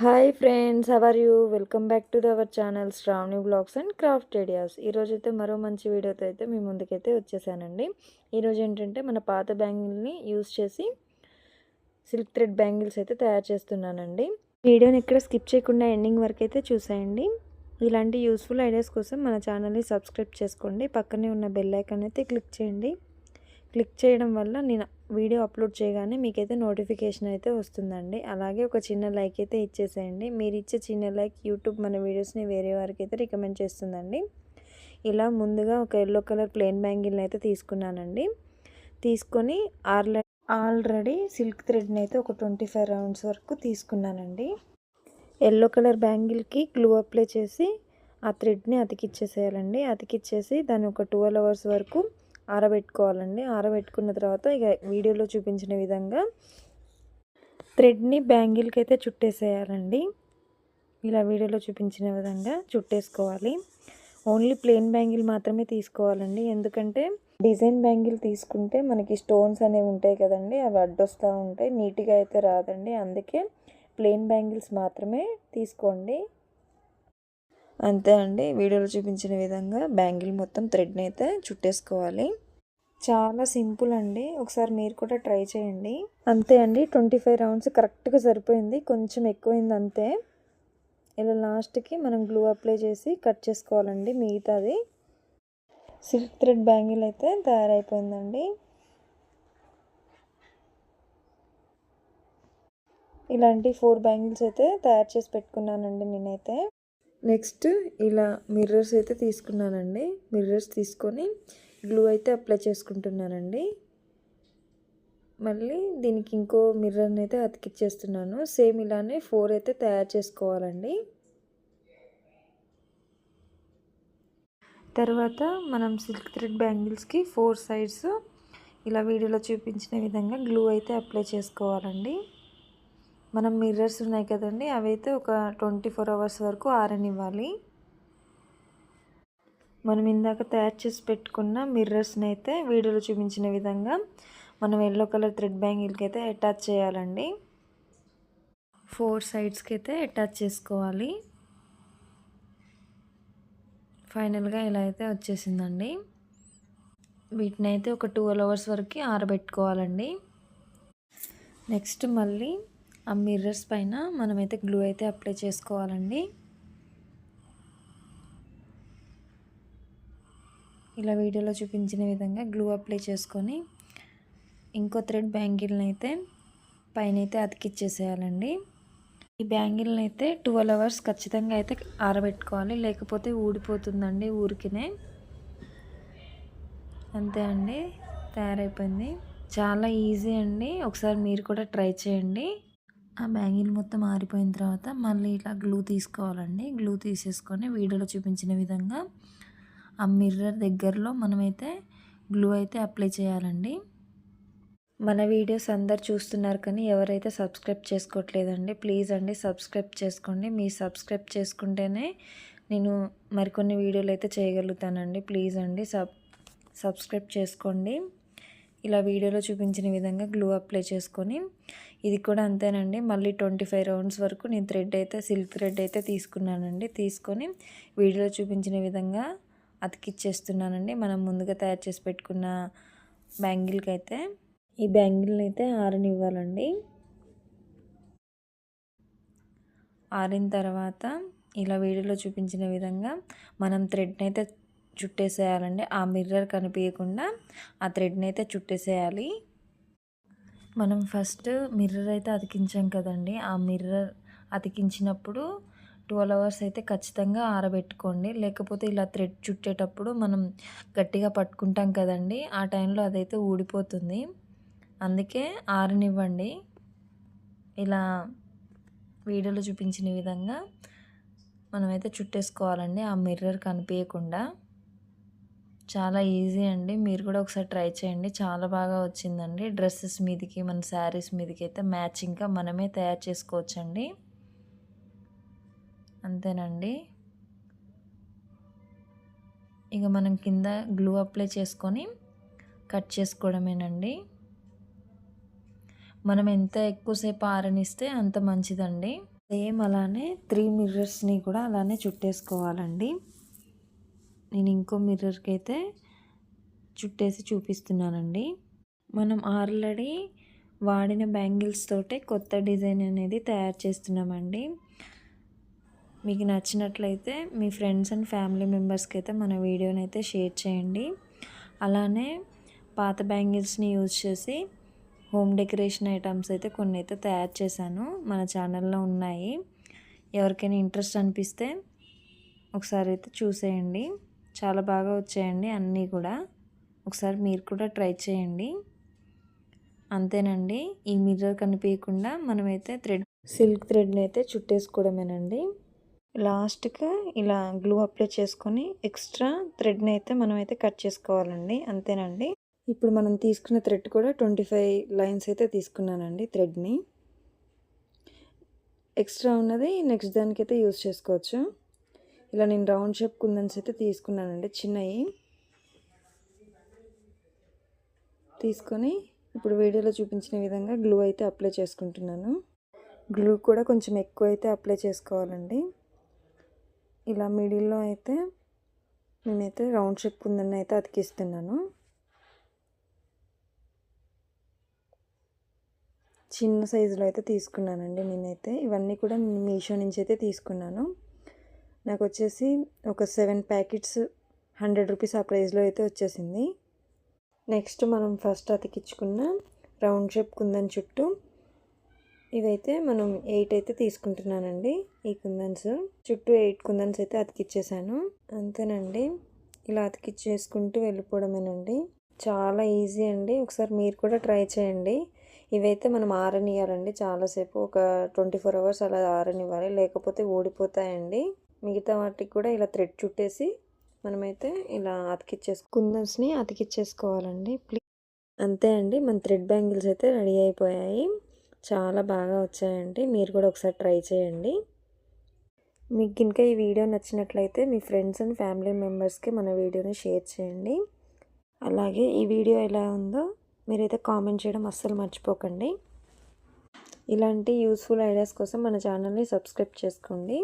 Hi friends how are you welcome back to our channel Shravani vlogs and craft ideas ఈరోజు అయితే మరో మంచి వీడియోతో అయితే మీ ముందుకైతే వచ్చేసానండి. ఈరోజు ఏంటంటే మన పాత బ్యాంగిల్ని యూస్ చేసి సిల్క్ థ్రెడ్ బ్యాంగిల్స్ అయితే తయారు చేస్తున్నానండి. వీడియోని ఇక్కడ స్కిప్ చేయకుండా ఎండింగ్ వరకు అయితే చూసేయండి. ఇలాంటి యూస్ఫుల్ ఐడియాస్ కోసం మన ఛానల్ని సబ్స్క్రైబ్ చేసుకోండి. పక్కనే ఉన్న బెల్ ఐకాన్ అయితే క్లిక్ చేయండి. క్లిక్ చేయడం వల్ల నేను వీడియో అప్లోడ్ చేయగానే మీకైతే నోటిఫికేషన్ అయితే వస్తుందండి. అలాగే ఒక చిన్న లైక్ అయితే ఇచ్చేసేయండి. మీరు ఇచ్చే చిన్న లైక్ యూట్యూబ్ మన వీడియోస్ని వేరే వారికి అయితే రికమెండ్ చేస్తుందండి. ఇలా ముందుగా ఒక ఎల్లో కలర్ ప్లెయిన్ బ్యాంగిల్ని అయితే తీసుకున్నానండి. తీసుకొని ఆర్ల ఆల్రెడీ సిల్క్ థ్రెడ్ని అయితే ఒక ట్వంటీ ఫైవ్ రౌండ్స్ వరకు తీసుకున్నానండి. ఎల్లో కలర్ బ్యాంగిల్కి గ్లూ అప్లై చేసి ఆ థ్రెడ్ని అతికిచ్చేసేయాలండి. అతికిచ్చేసి దాన్ని ఒక ట్వెల్వ్ అవర్స్ వరకు ఆరబెట్టుకోవాలండి. ఆరబెట్టుకున్న తర్వాత ఇక వీడియోలో చూపించిన విధంగా థ్రెడ్ని బ్యాంగిల్కి అయితే చుట్టేసేయాలండి. ఇలా వీడియోలో చూపించిన విధంగా చుట్టేసుకోవాలి. ఓన్లీ ప్లెయిన్ బ్యాంగిల్ మాత్రమే తీసుకోవాలండి. ఎందుకంటే డిజైన్ బ్యాంగిల్ తీసుకుంటే మనకి స్టోన్స్ అనేవి ఉంటాయి కదండి. అవి అడ్డొస్తూ ఉంటాయి. నీట్గా అయితే రాదండి. అందుకే ప్లెయిన్ బ్యాంగిల్స్ మాత్రమే తీసుకోండి. అంతే అండి. వీడియోలో చూపించిన విధంగా బ్యాంగిల్ మొత్తం థ్రెడ్ని అయితే చుట్టేసుకోవాలి. చాలా సింపుల్ అండి. ఒకసారి మీరు కూడా ట్రై చేయండి. అంతే అండి. ట్వంటీ ఫైవ్ రౌండ్స్ కరెక్ట్గా సరిపోయింది. కొంచెం ఎక్కువైంది అంతే. ఇలా లాస్ట్కి మనం గ్లూ అప్లై చేసి కట్ చేసుకోవాలండి మిగతాది. సిల్క్ థ్రెడ్ బ్యాంగిల్ అయితే తయారైపోయిందండి. ఇలాంటి ఫోర్ బ్యాంగిల్స్ అయితే తయారు చేసి పెట్టుకున్నానండి నేనైతే. నెక్స్ట్ ఇలా మిర్రర్స్ అయితే తీసుకున్నానండి. మిర్రర్స్ తీసుకొని గ్లూ అయితే అప్లై చేసుకుంటున్నానండి. మళ్ళీ దీనికి ఇంకో మిర్రర్ని అయితే అతికిచ్చేస్తున్నాను. సేమ్ ఇలానే ఫోర్ అయితే తయారు చేసుకోవాలండి. తర్వాత మనం సిల్క్ థ్రెడ్ బ్యాంగిల్స్కి ఫోర్ సైడ్స్ ఇలా వీడియోలో చూపించిన విధంగా గ్లూ అయితే అప్లై చేసుకోవాలండి. మనం మిర్రర్స్ ఉన్నాయి కదండి అవి అయితే ఒక ట్వంటీ ఫోర్ అవర్స్ వరకు ఆరనివ్వాలి. మనం ఇందాక తయారు చేసి పెట్టుకున్న మిర్రర్స్ని అయితే వీడియోలో చూపించిన విధంగా మనం ఎల్లో కలర్ థ్రెడ్ బ్యాంగిల్కి అయితే అటాచ్ చేయాలండి. ఫోర్ సైడ్స్కి అయితే అటాచ్ చేసుకోవాలి. ఫైనల్గా ఇలా అయితే వచ్చేసిందండి. వీటిని అయితే ఒక ట్వెల్వ్ అవర్స్ వరకు ఆరబెట్టుకోవాలండి. నెక్స్ట్ మళ్ళీ ఆ మిర్రర్స్ పైన మనమైతే గ్లూ అయితే అప్లై చేసుకోవాలండి. ఇలా వీడియోలో చూపించిన విధంగా గ్లూ అప్లై చేసుకొని ఇంకో థ్రెడ్ బ్యాంగిల్ని అయితే పైన అయితే అతికిచ్చేసేయాలండి. ఈ బ్యాంగిల్ని అయితే ట్వెల్వ్ అవర్స్ ఖచ్చితంగా అయితే ఆరబెట్టుకోవాలి. లేకపోతే ఊడిపోతుందండి ఊరికినే. అంతే అండి తయారైపోయింది. చాలా ఈజీ అండి. ఒకసారి మీరు కూడా ట్రై చేయండి. ఆ బ్యాంగిల్ మొత్తం ఆరిపోయిన తర్వాత మళ్ళీ ఇట్లా గ్లూ తీసుకోవాలండి. గ్లూ తీసేసుకొని వీడియోలో చూపించిన విధంగా ఆ మిర్రర్ దగ్గరలో మనమైతే గ్లూ అయితే అప్లై చేయాలండి. మన వీడియోస్ అందరు చూస్తున్నారు కానీ ఎవరైతే సబ్స్క్రైబ్ చేసుకోవట్లేదండి ప్లీజ్ అండి సబ్స్క్రైబ్ చేసుకోండి. మీ సబ్స్క్రైబ్ చేసుకుంటేనే నేను మరికొన్ని వీడియోలు అయితే చేయగలుగుతానండి. ప్లీజ్ అండి సబ్ సబ్స్క్రైబ్ చేసుకోండి. ఇలా వీడియోలో చూపించిన విధంగా గ్లూ అప్లై చేసుకొని ఇది కూడా అంతేనండి. మళ్ళీ ట్వంటీ ఫైవ్ రౌండ్స్ వరకు నేను థ్రెడ్ అయితే సిల్క్ థ్రెడ్ అయితే తీసుకున్నానండి. తీసుకొని వీడియోలో చూపించిన విధంగా అతికిచ్చేస్తున్నానండి. మనం ముందుగా తయారు చేసి పెట్టుకున్న బ్యాంగిల్కి అయితే ఈ బ్యాంగిల్ని అయితే ఆరనివ్వాలండి. ఆరిన తర్వాత ఇలా వీడియోలో చూపించిన విధంగా మనం థ్రెడ్ని అయితే చుట్టేసేయాలండి. ఆ మిర్రర్ కనిపించకుండా ఆ థ్రెడ్ని అయితే చుట్టేసేయాలి. మనం ఫస్ట్ మిర్రర్ అయితే అతికించాం కదండి. ఆ మిర్రర్ అతికించినప్పుడు ట్వెల్వ్ అవర్స్ అయితే ఖచ్చితంగా ఆరబెట్టుకోండి. లేకపోతే ఇలా థ్రెడ్ చుట్టేటప్పుడు మనం గట్టిగా పట్టుకుంటాం కదండి. ఆ టైంలో అదైతే ఊడిపోతుంది. అందుకే ఆరనివ్వండి. ఇలా వీడియోలో చూపించిన విధంగా మనమైతే చుట్టేసుకోవాలండి. ఆ మిర్రర్ కనిపించకుండా చాలా ఈజీ అండి. మీరు కూడా ఒకసారి ట్రై చేయండి. చాలా బాగా వచ్చిందండి. డ్రెస్సెస్ మీదకి మన శారీస్ మీదకి అయితే మ్యాచింగ్గా మనమే తయారు చేసుకోవచ్చండి. అంతేనండి. ఇక మనం కింద గ్లూ అప్లై చేసుకొని కట్ చేసుకోవడమేనండి. మనం ఎంత ఎక్కువసేపు ఆరనిస్తే అంత మంచిదండి. సేమ్ అలానే త్రీ మిర్రర్స్ని కూడా అలానే చుట్టేసుకోవాలండి. నేను ఇంకో మిర్రర్కి అయితే చుట్టేసి చూపిస్తున్నానండి. మనం ఆల్రెడీ వాడిన బ్యాంగిల్స్ తోటే కొత్త డిజైన్ అనేది తయారు చేస్తున్నామండి. మీకు నచ్చినట్లయితే మీ ఫ్రెండ్స్ అండ్ ఫ్యామిలీ మెంబర్స్కి అయితే మన వీడియోని అయితే షేర్ చేయండి. అలానే పాత బ్యాంగిల్స్ని యూజ్ చేసి హోమ్ డెకరేషన్ ఐటమ్స్ అయితే కొన్ని అయితే తయారు చేశాను. మన ఛానల్లో ఉన్నాయి. ఎవరికైనా ఇంట్రెస్ట్ అనిపిస్తే ఒకసారి అయితే చూసేయండి. చాలా బాగా వచ్చాయండి అన్నీ కూడా. ఒకసారి మీరు కూడా ట్రై చేయండి. అంతేనండి. ఈ మిర్రర్ కనిపించకుండా మనమైతే థ్రెడ్ సిల్క్ థ్రెడ్ని అయితే చుట్టేసుకోవడమేనండి. లాస్ట్గా ఇలా గ్లూ అప్లై చేసుకొని ఎక్స్ట్రా థ్రెడ్ని అయితే మనమైతే కట్ చేసుకోవాలండి. అంతేనండి. ఇప్పుడు మనం తీసుకున్న థ్రెడ్ కూడా ట్వంటీ ఫైవ్ లైన్స్ అయితే తీసుకున్నానండి థ్రెడ్ని. ఎక్స్ట్రా ఉన్నది నెక్స్ట్ దానికైతే యూస్ చేసుకోవచ్చు. ఇలా నేను రౌండ్ షేప్ కుందన్స్ అయితే తీసుకున్నానండి. చిన్నవి తీసుకొని ఇప్పుడు వీడియోలో చూపించిన విధంగా గ్లూ అయితే అప్లై చేసుకుంటున్నాను. గ్లూ కూడా కొంచెం ఎక్కువ అయితే అప్లై చేసుకోవాలండి. ఇలా మిడిల్లో అయితే నేనైతే రౌండ్ షేప్ కుందని అయితే అతికిస్తున్నాను. చిన్న సైజులో అయితే తీసుకున్నానండి నేనైతే. ఇవన్నీ కూడా మీషో నుంచి అయితే తీసుకున్నాను. నాకు వచ్చేసి ఒక సెవెన్ ప్యాకెట్స్ హండ్రెడ్ రూపీస్ ఆ ప్రైస్లో అయితే వచ్చేసింది. నెక్స్ట్ మనం ఫస్ట్ అతికించుకున్న రౌండ్ షేప్ కుందన్ చుట్టూ ఇవైతే మనం ఎయిట్ అయితే తీసుకుంటున్నానండి ఈ కుందన్స్. చుట్టూ ఎయిట్ కుందన్స్ అయితే అతికిచ్చేసాను. అంతేనండి. ఇలా అతికిచ్చేసుకుంటూ వెళ్ళిపోవడమేనండి. చాలా ఈజీ అండి. ఒకసారి మీరు కూడా ట్రై చేయండి. ఇవైతే మనం ఆరనియాలండి చాలాసేపు ఒక ట్వంటీ ఫోర్ అవర్స్ అలా ఆరనివ్వాలి. లేకపోతే ఊడిపోతాయండి. మిగతా వాటికి కూడా ఇలా థ్రెడ్ చుట్టేసి మనమైతే ఇలా అతికిచ్చేసు కుందన్స్ని అతికిచ్చేసుకోవాలండి. ప్లీజ్ అంతే అండి. మన థ్రెడ్ బ్యాంగిల్స్ అయితే రెడీ అయిపోయాయి. చాలా బాగా వచ్చాయండి. మీరు కూడా ఒకసారి ట్రై చేయండి. మీకు ఇంకా ఈ వీడియో నచ్చినట్లయితే మీ ఫ్రెండ్స్ అండ్ ఫ్యామిలీ మెంబర్స్కి మన వీడియోని షేర్ చేయండి. అలాగే ఈ వీడియో ఎలా ఉందో మీరైతే కామెంట్ చేయడం అస్సలు మర్చిపోకండి. ఇలాంటి యూస్ఫుల్ ఐడియాస్ కోసం మన ఛానల్ని సబ్స్క్రైబ్ చేసుకోండి.